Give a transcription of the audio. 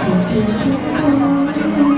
ที่เป็นช่ว